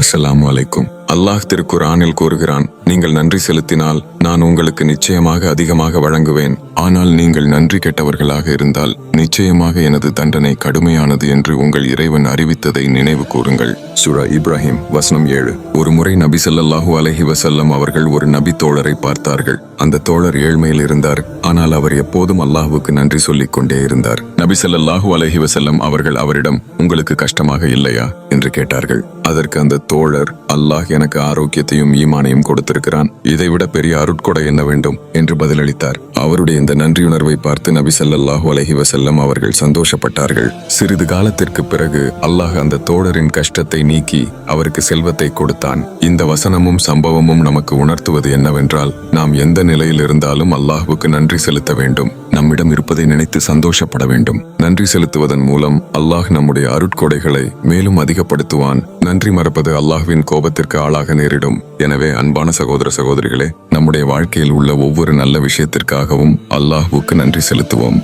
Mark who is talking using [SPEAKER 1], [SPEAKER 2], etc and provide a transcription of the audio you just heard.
[SPEAKER 1] அஸ்ஸலாமு அலைக்கும். அல்லாஹ் திருக்குரானில் கூறுகிறான் நீங்கள் நன்றி செலுத்தினால் நான் உங்களுக்கு நிச்சயமாக அதிகமாக வழங்குவேன். ஆனால் நீங்கள் நன்றி கெட்டவர்களாக இருந்தால் நிச்சயமாக எனது தண்டனை கடுமையானது என்று உங்கள் இறைவன் அறிவித்ததை நினைவு கூறுங்கள். சுரா இப்ராஹிம் வசனம் ஏழு. ஒரு முறை நபி சல்லாஹூ அலஹி வசல்லம் அவர்கள் ஒரு நபி தோழரை பார்த்தார்கள். அந்த தோழர் ஏழ்மையில் இருந்தார். ஆனால் அவர் எப்போதும் அல்லாஹுக்கு நன்றி சொல்லிக் கொண்டே இருந்தார். நபி சல்லாஹூ அலஹி வசல்லம் அவர்கள் அவரிடம் உங்களுக்கு கஷ்டமாக இல்லையா? என்று கேட்டார்கள். அதற்கு அந்த தோழர் அல்லாஹ் எனக்கு ஆரோக்கியத்தையும் ஈமானையும் கொடுத்திருக்கிறான். இதைவிட பெரிய அருட்கொடை என்ன வேண்டும்? என்று பதிலளித்தார். அவருடைய இந்த நன்றியுணர்வை பார்த்து நபி ஸல்லல்லாஹு அலஹி வசல்லம் அவர்கள் சந்தோஷப்பட்டார்கள். சிறிது காலத்திற்கு பிறகு அல்லாஹ் அந்த தோழரின் கஷ்டத்தை நீக்கி அவருக்கு செல்வத்தை கொடுத்தான். இந்த வசனமும் சம்பவமும் நமக்கு உணர்த்துவது என்னவென்றால் நாம் எந்த நிலையில் இருந்தாலும் அல்லாஹுக்கு நன்றி செலுத்த வேண்டும். நம்மிடம் இருப்பதை நினைத்து சந்தோஷப்பட வேண்டும். நன்றி செலுத்துவதன் மூலம் அல்லாஹ் நம்முடைய அருட்கொடைகளை மேலும் அதிகப்படுத்துவான். நன்றி மறப்பது அல்லாஹ்வின் கோபத்திற்கு ஆளாக நேரிடும். எனவே அன்பான சகோதர சகோதரிகளே நம்முடைய வாழ்க்கையில் உள்ள ஒவ்வொரு நல்ல விஷயத்திற்காகவும் அல்லாஹுவுக்கு நன்றி செலுத்துவோம்.